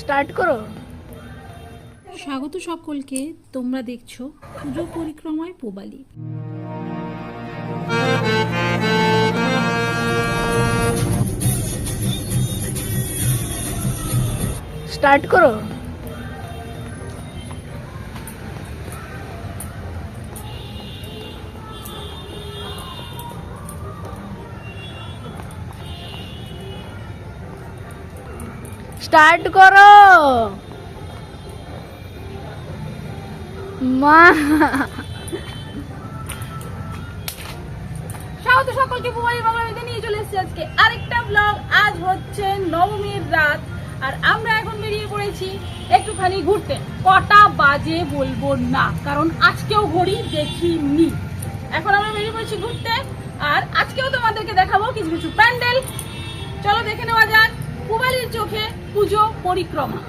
Start করো। স্বাগত সকলকে তোমরা দেখছ পুজো পরিক্রমায় পোবালি। স্টার্ট করো। স্টার্ট করো। মা। স্বাগত সকলকে মোবাইল বাংলাতে নিয়ে চলে এসেছি আজকে। আরেকটা ব্লগ আজ হচ্ছে নবমীর রাত। আর আমরা এখন বেরিয়ে পড়েছি একটুখানি ঘুরতে। কটা বাজে বলব না, কারণ আজকেও ঘড়ি দেখিনি। এখন আমরা বেরিয়ে পড়েছি ঘুরতে, আর আজকেও তোমাদেরকে দেখাবো কিছু কিছু প্যান্ডেল। চলো দেখে নেওয়া যাক পুবালির চোখে পুজো পরিক্রমা।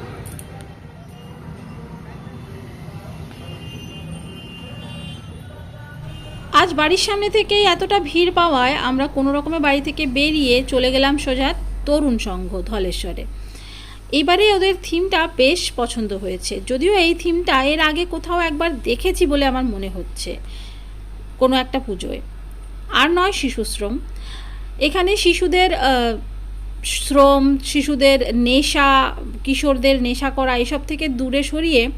আজ বাড়ির সামনে থেকেই এতটা ভিড় পাওয়ায় আমরা কোনো রকমে বাড়ি থেকে বেরিয়ে চলে গেলাম সোজা তরুণ সংঘ ধলেশ্বরে। এবারে ওদের থিমটা বেশ পছন্দ হয়েছে। যদিও এই থিমটা এর আগে কোথাও একবার দেখেছি বলে আমার মনে হচ্ছে কোনো একটা পুজোয়। আর নয় শিশুশ্রম। এখানে শিশুদের শ্রম, শিশুদের নেশা, কিশোরদের নেশা করা, এসব থেকে দূরে সরিয়ে,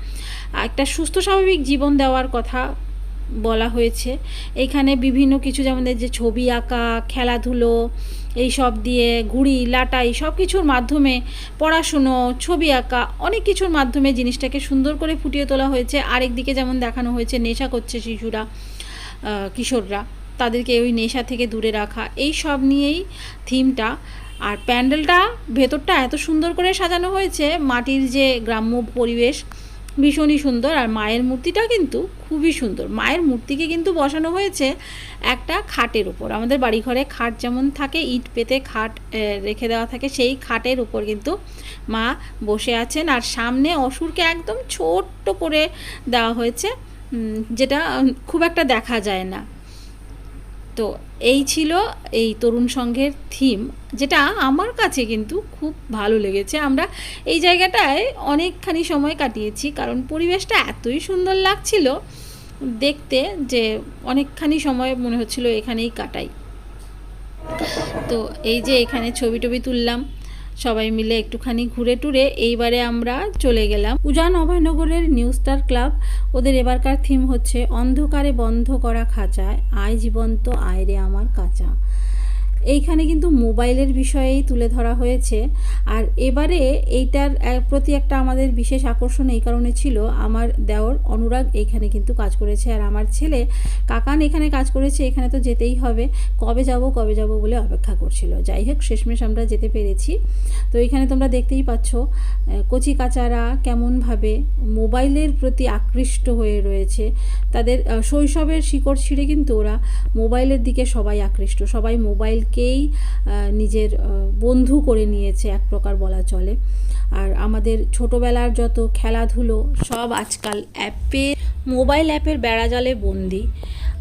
একটা সুস্থ স্বাভাবিক জীবন দেওয়ার কথা বলা হয়েছে। এখানে বিভিন্ন কিছু যেমন যে ছবি আঁকা, খেলাধুলো এই সব দিয়ে ঘুড়ি লাটাই সব কিছুর মাধ্যমে পড়াশুনো, ছবি আঁকা, অনেক কিছুর মাধ্যমে জিনিসটাকে সুন্দর করে ফুটিয়ে তোলা হয়েছে। আরেক দিকে যেমন দেখানো হয়েছে, নেশা করছে শিশুরা কিশোররা, তাদেরকে ওই নেশা থেকে দূরে রাখা। এই সব নিয়েই থিমটা আর প্যান্ডেলটা ভেতরটা এত সুন্দর করে সাজানো হয়েছে, মাটির যে গ্রাম্য পরিবেশ ভীষণই সুন্দর আর মায়ের মূর্তিটা কিন্তু খুবই সুন্দর। মায়ের মূর্তিকে কিন্তু বসানো হয়েছে একটা খাটের উপর। আমাদের বাড়িঘরে খাট যেমন থাকে, ইট পেতে খাট রেখে দেওয়া থাকে, সেই খাটের উপর কিন্তু মা বসে আছেন। আর সামনে অসুরকে একদম ছোট্ট করে দেওয়া হয়েছে যেটা খুব একটা দেখা যায় না। তো এই ছিল এই তরুণ সংঘের থিম যেটা আমার কাছে কিন্তু খুব ভালো লেগেছে। আমরা এই জায়গাটায় অনেকখানি সময় কাটিয়েছি, কারণ পরিবেশটা এতই সুন্দর লাগছিল দেখতে যে অনেকখানি সময় মনে হচ্ছিল এখানেই কাটাই। তো এই যে এখানে ছবি টবি তুললাম সবাই মিলে একটুখানি ঘুরে টুরে এইবারে আমরা চলে গেলাম উজান অভয়নগরের নিউ স্টার ক্লাব। ওদের এবারকার থিম হচ্ছে অন্ধকারে বন্ধ করা খাঁচায়। আয় জীবন্ত, আয় রে আমার কাঁচা। এইখানে কিন্তু মোবাইলের বিষয়েই তুলে ধরা হয়েছে। আর এবারে এইটার প্রতি একটা আমাদের বিশেষ আকর্ষণ এই কারণে ছিল, আমার দেওর অনুরাগ এইখানে কিন্তু কাজ করেছে। আর আমার ছেলে কাকান এখানে কাজ করেছে, এখানে তো যেতেই হবে। কবে যাব কবে যাব বলে অপেক্ষা করছিল। যাই হোক, শেষমেশ আমরা যেতে পেরেছি। তো এখানে তোমরা দেখতেই পাচ্ছ কচি কাচারা কেমনভাবে মোবাইলের প্রতি আকৃষ্ট হয়ে রয়েছে। তাদের শৈশবের শিকড় ছিঁড়ে কিন্তু ওরা মোবাইলের দিকে সবাই আকৃষ্ট। সবাই মোবাইলকেই আহ, নিজের বন্ধু করে নিয়েছে এক প্রকার বলা চলে। আর আমাদের ছোটোবেলার যত খেলাধুলো সব আজকাল অ্যাপে মোবাইল অ্যাপের বেড়াজালে বন্দি।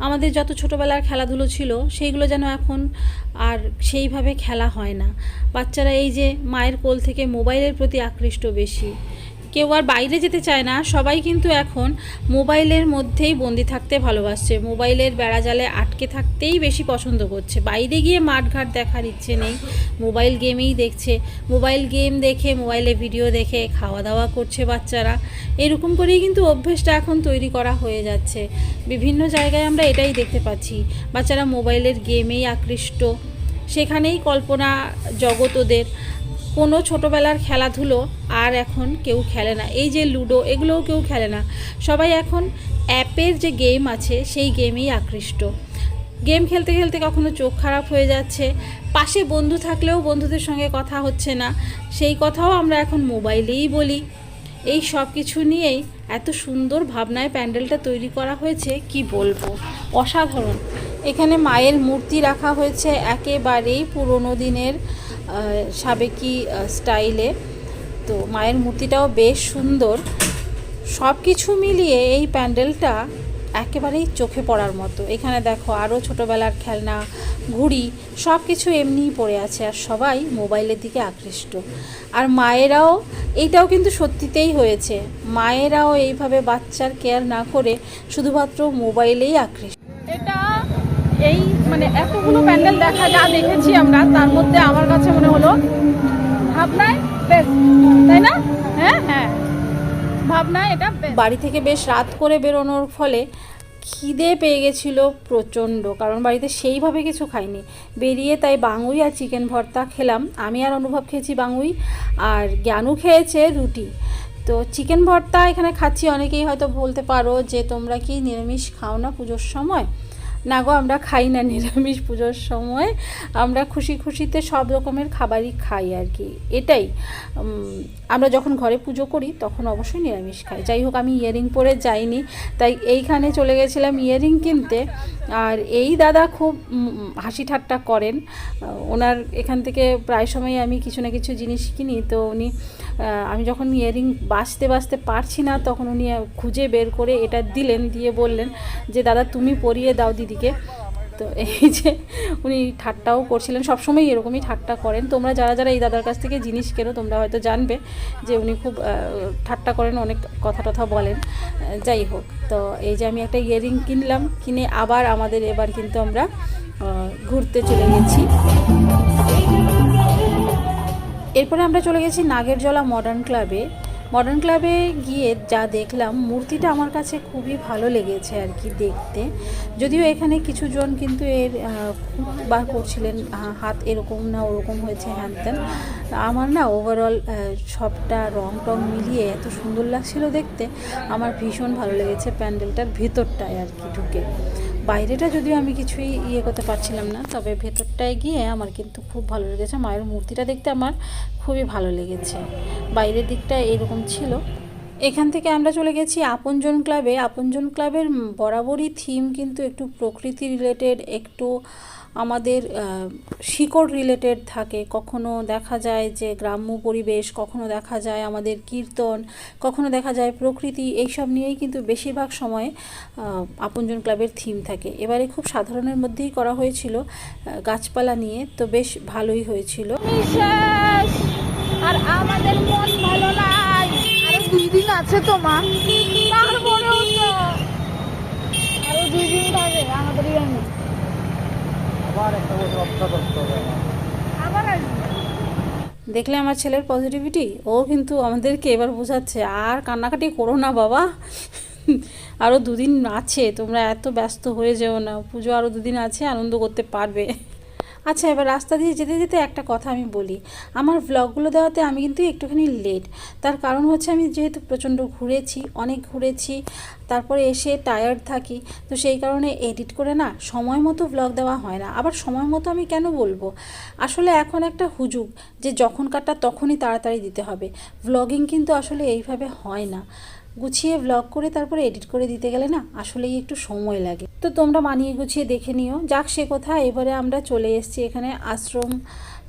আমাদের যত ছোটোবেলার খেলাধুলো ছিল সেইগুলো যেন এখন আর সেইভাবে খেলা হয় না। বাচ্চারা এই যে মায়ের কোল থেকে মোবাইলের প্রতি আকৃষ্ট বেশি কেউ আর বাইরে যেতে চায় না। সবাই কিন্তু এখন মোবাইলের মধ্যেই বন্দি থাকতে ভালোবাসছে। মোবাইলের বেড়াজালে আটকে থাকতেই বেশি পছন্দ করছে। বাইরে গিয়ে মাঠঘাট দেখার ইচ্ছে নেই। মোবাইল গেমেই দেখছে। মোবাইল গেম দেখে, মোবাইলে ভিডিও দেখে খাওয়া দাওয়া করছে বাচ্চারা। এরকম করেই কিন্তু অভ্যেসটা এখন তৈরি করা হয়ে যাচ্ছে। বিভিন্ন জায়গায় আমরা এটাই দেখতে পাচ্ছি। বাচ্চারা মোবাইলের গেমেই আকৃষ্ট। সেখানেই কল্পনা জগৎ ওদের কোনো ছোটোবেলার খেলাধুলো আর এখন কেউ খেলে না। এই যে লুডো, এগুলোও কেউ খেলে না। সবাই এখন অ্যাপের যে গেম আছে, সেই গেমেই আকৃষ্ট। গেম খেলতে খেলতে কখনো চোখ খারাপ হয়ে যাচ্ছে। পাশে বন্ধু থাকলেও বন্ধুদের সঙ্গে কথা হচ্ছে না। সেই কথাও আমরা এখন মোবাইলেই বলি। এই সব কিছু নিয়েই এত সুন্দর ভাবনায় প্যান্ডেলটা তৈরি করা হয়েছে, কি বলব? অসাধারণ। এখানে মায়ের মূর্তি রাখা হয়েছে একেবারেই পুরনো দিনের সাবেকি স্টাইলে। তো মায়ের মূর্তিটাও বেশ সুন্দর। সব কিছু মিলিয়ে এই প্যান্ডেলটা একেবারেই চোখে পড়ার মতো। এখানে দেখো আরও ছোটোবেলার খেলনা, ঘুড়ি সব কিছু এমনিই পড়ে আছে আর সবাই মোবাইলের দিকে আকৃষ্ট। আর মায়েরাও, এইটাও কিন্তু সত্যিতেই হয়েছে। মায়েরাও এইভাবে বাচ্চার কেয়ার না করে শুধুমাত্র মোবাইলেই আকৃষ্ট। এই মানে এতগুলো প্যান্ডেল দেখা যা দেখেছি আমরা, তার মধ্যে আমার কাছে মনে হলো ভাবনায় বেস্ট তাই না? হ্যাঁ হ্যাঁ। ভাবনায় এটা বাড়ি থেকে বেশ রাত করে বেরোনোর ফলে খিদে পেয়ে গেছিল প্রচণ্ড, কারণ বাড়িতে সেইভাবে কিছু খাইনি। বেরিয়ে তাই বাঙুই আর চিকেন ভর্তা খেলাম। আমি আর অনুভব খেয়েছি বাঙুই, আর জ্ঞানু খেয়েছে রুটি। তো চিকেন ভর্তা এখানে খাচ্ছি, অনেকেই হয়তো বলতে পারো যে তোমরা কি নিরামিষ খাও না পুজোর সময়? না গো, আমরা খাই না, নিরামিষ পুজোর সময়। আমরা খুশি খুশিতে সব রকমের খাবারই খাই আর কি। এটাই। আমরা যখন ঘরে পুজো করি, তখন অবশ্যই নিরামিষ খাই। যাই হোক, আমি ইয়ারিং পরে যাইনি, তাই এইখানে চলে গেছিলাম ইয়ারিং কিনতে। আর এই দাদা খুব হাসি ঠাট্টা করেন। ওনার এখান থেকে প্রায় সময় আমি কিছু না কিছু জিনিস কিনি। তো উনি আমি যখন ইয়ারিং বাঁচতে বাঁচতে পারছি না, তখন উনি খুঁজে বের করে এটা দিলেন, দিয়ে বললেন যে, দাদা, তুমি পরিয়ে দাও দিদিকে তো এই যে উনি ঠাট্টাও করছিলেন। সবসময় এরকমই ঠাট্টা করেন। তোমরা যারা যারা এই দাদার কাছ থেকে জিনিস কেনো, তোমরা হয়তো জানবে যে উনি খুব ঠাট্টা করেন, অনেক কথা টথা বলেন যাই হোক, তো এই যে আমি একটা ইয়ারিং কিনলাম, কিনে আবার আমাদের এবার কিন্তু আমরা ঘুরতে চলে গেছি। এরপরে আমরা চলে গেছি নাগেরজলা মডার্ন ক্লাবে। মডার্ন ক্লাবে গিয়ে যা দেখলাম, মূর্তিটা আমার কাছে খুবই ভালো লেগেছে আর কি দেখতে। যদিও এখানে কিছুজন কিন্তু এর বার করছিলেন হাত এরকম না ওরকম হয়েছে হ্যান ত্যান আমার না ওভারঅল সবটা রং টং মিলিয়ে এত সুন্দর লাগছিল দেখতে। আমার ভীষণ ভালো লেগেছে প্যান্ডেলটার ভেতরটায় আর কি ঢুকে। বাইরেটা যদিও আমি কিছুই ইয়ে করতে পারছিলাম না, তবে ভেতরটায় গিয়ে আমার কিন্তু খুব ভালো লেগেছে। মায়ের মূর্তিটা দেখতে আমার খুবই ভালো লেগেছে। বাইরের দিকটা এরকম ছিল। এখান থেকে আমরা চলে গেছি আপনজন ক্লাবে। আপনজন ক্লাবের বরাবরই থিম কিন্তু একটু প্রকৃতি রিলেটেড একটু আমাদের শিকড় রিলেটেড থাকে। কখনো দেখা যায় যে গ্রাম্য পরিবেশ, কখনো দেখা যায় আমাদের কীর্তন, কখনো দেখা যায় প্রকৃতি, এইসব নিয়েই কিন্তু বেশিরভাগ সময় আপনজন ক্লাবের থিম থাকে। এবারে খুব সাধারণের মধ্যেই করা হয়েছিল গাছপালা নিয়ে, তো বেশ ভালোই হয়েছিল। আর আমাদের মন ভালো দিন আছে তো মা? তারপরেও তো আরও দুই দিন থাকে আমাদের এখানে আবার একটা বছর অপেক্ষা করতে হবে আবার আসবে। দেখলে আমার ছেলের পজিটিভিটি ও কিন্তু আমাদেরকে এবার বোঝাচ্ছে আর কান্নাকাটি করো না বাবা। আরও দুদিন আছে তোমরা এত ব্যস্ত হয়ে যেও না। পুজো আরও দুদিন আছে আনন্দ করতে পারবে। আচ্ছা এবার রাস্তা দিয়ে যেতে যেতে একটা কথা আমি বলি। আমার ভ্লগগুলো দেওয়াতে আমি কিন্তু একটুখানি লেট তার কারণ হচ্ছে আমি যেহেতু প্রচণ্ড ঘুরেছি, অনেক ঘুরেছি, তারপরে এসে টায়ার্ড থাকি, তো সেই কারণে এডিট করে না সময় মতো ব্লগ দেওয়া হয় না। আবার সময় মতো আমি কেন বলব? আসলে এখন একটা হুজুগ যে যখন যখনকারটা তখনই তাড়াতাড়ি দিতে হবে। ব্লগিং কিন্তু আসলে এইভাবে হয় না। গুছিয়ে ব্লগ করে তারপরে এডিট করে দিতে গেলে না আসলেই একটু সময় লাগে। তো তোমরা মানিয়ে গুছিয়ে দেখে নিও। যাক, সে কথা। এবারে আমরা চলে এসেছি এখানে আশ্রম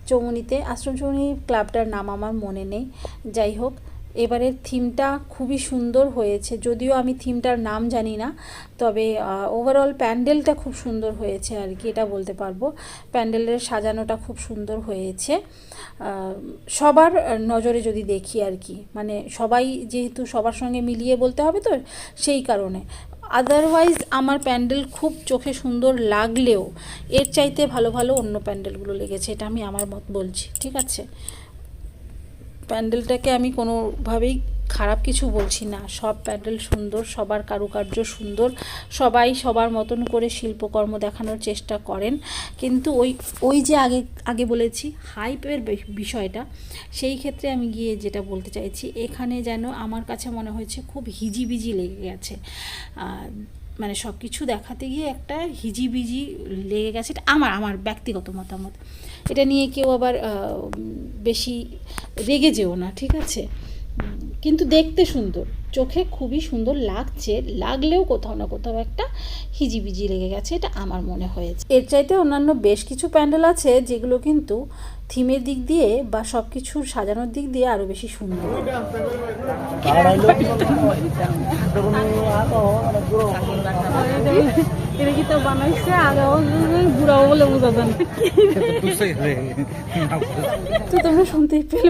চৌমনিতে। আশ্রম চৌমনি ক্লাবটার নাম আমার মনে নেই। যাই হোক এবারের থিমটা খুবই সুন্দর হয়েছে, যদিও আমি থিমটার নাম জানি না, তবে ওভারঅল প্যান্ডেলটা খুব সুন্দর হয়েছে আর কি, এটা বলতে পারব। প্যান্ডেলের সাজানোটা খুব সুন্দর হয়েছে। সবার নজরে যদি দেখি আর কি মানে সবাই যেহেতু সবার সঙ্গে মিলিয়ে বলতে হবে তো, সেই কারণে। আদারওয়াইজ আমার প্যান্ডেল খুব চোখে সুন্দর লাগলেও, এর চাইতে ভালো ভালো অন্য প্যান্ডেলগুলো লেগেছে, এটা আমি আমার মত বলছি, ঠিক আছে? প্যান্ডেলটাকে আমি কোনোভাবেই খারাপ কিছু বলছি না। সব প্যান্ডেল সুন্দর, সবার কারুকার্য সুন্দর, সবাই সবার মতন করে শিল্পকর্ম দেখানোর চেষ্টা করেন। কিন্তু ওই ওই যে আগে আগে বলেছি হাইপের বিষয়টা, সেই ক্ষেত্রে আমি গিয়ে যেটা বলতে চাইছি, এখানে যেন আমার কাছে মনে হয়েছে খুব হিজিবিজি লেগে গেছে। মানে সব কিছু দেখাতে গিয়ে একটা হিজিবিজি লেগে গেছে। এটা আমার আমার ব্যক্তিগত মতামত। এটা নিয়ে কেউ আবার বেশি রেগে যেও না, ঠিক আছে? কিন্তু দেখতে সুন্দর। চোখে খুবই সুন্দর লাগছে, লাগলেও কোথাও না কোথাও একটা হিজিবিজি লেগে গেছে, এটা আমার মনে হয়েছে। এর চাইতে অন্যান্য বেশ কিছু প্যান্ডেল আছে, যেগুলো কিন্তু থিমের দিক দিয়ে বা সব কিছুর সাজানোর দিক দিয়ে আরও বেশি সুন্দর।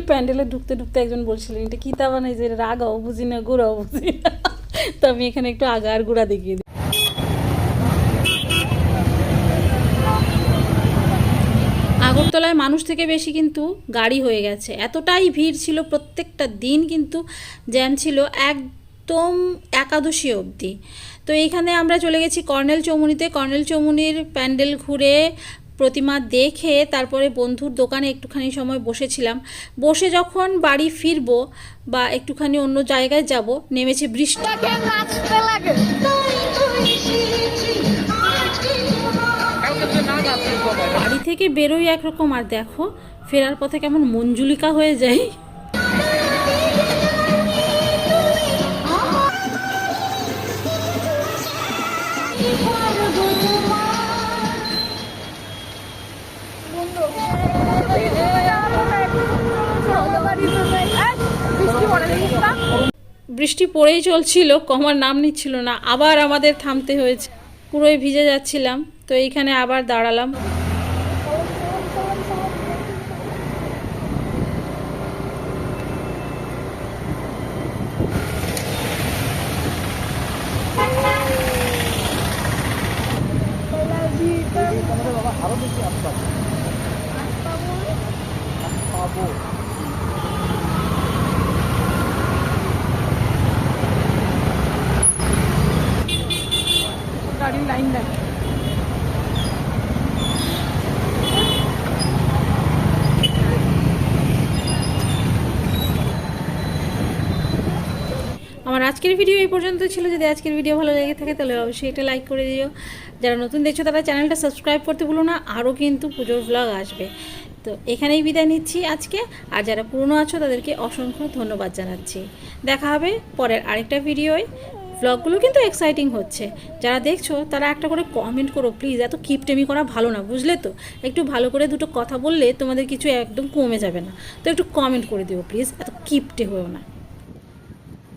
প্যান্ডেলে ঢুকতে ঢুকতে একজন বলছিলেন এটা বুঝি আমি এখানে একটু আগা আর গুড়া দেখিয়ে দিই। আগরতলায় মানুষ থেকে বেশি কিন্তু গাড়ি হয়ে গেছে। এতটাই ভিড় ছিল প্রত্যেকটা দিন কিন্তু জ্যাম ছিল একদম একাদশী অবধি। তো এইখানে আমরা চলে গেছি কর্নেল চৌমুনিতে। কর্নেল চৌমুনির প্যান্ডেল ঘুরে প্রতিমা দেখে তারপরে বন্ধুর দোকানে একটুখানি সময় বসেছিলাম। বসে যখন বাড়ি ফিরবো বা একটুখানি অন্য জায়গায় যাব নেমেছে বৃষ্টি। বাড়ি থেকে বেরোই একরকম আর দেখো ফেরার পথে কেমন মঞ্জুলিকা হয়ে যায়। বৃষ্টি পড়েই চলছিল, কমার নাম নিচ্ছিল না, আবার আমাদের থামতে হয়েছে। পুরোই ভিজে যাচ্ছিলাম, তো এইখানে আবার দাঁড়ালাম। আজকের ভিডিও এই পর্যন্ত ছিল। যদি আজকের ভিডিও ভালো লেগে থাকে, তাহলে অবশ্যই এটা লাইক করে দিও। যারা নতুন দেখছ, তারা চ্যানেলটা সাবস্ক্রাইব করতে ভুলো না। আরও কিন্তু পুজোর ব্লগ আসবে। তো এখানেই বিদায় নিচ্ছি আজকে। আর যারা পুরনো আছো, তাদেরকে অসংখ্য ধন্যবাদ জানাচ্ছি। দেখা হবে পরের আরেকটা ভিডিওয়। ব্লগগুলো কিন্তু এক্সাইটিং হচ্ছে। যারা দেখছ, তারা একটা করে কমেন্ট করো প্লিজ এত কিপটেমি করা ভালো না, বুঝলে তো? একটু ভালো করে দুটো কথা বললে তোমাদের কিছু একদম কমে যাবে না। তো একটু কমেন্ট করে দিও প্লিজ এত কিপটে হয়েও না।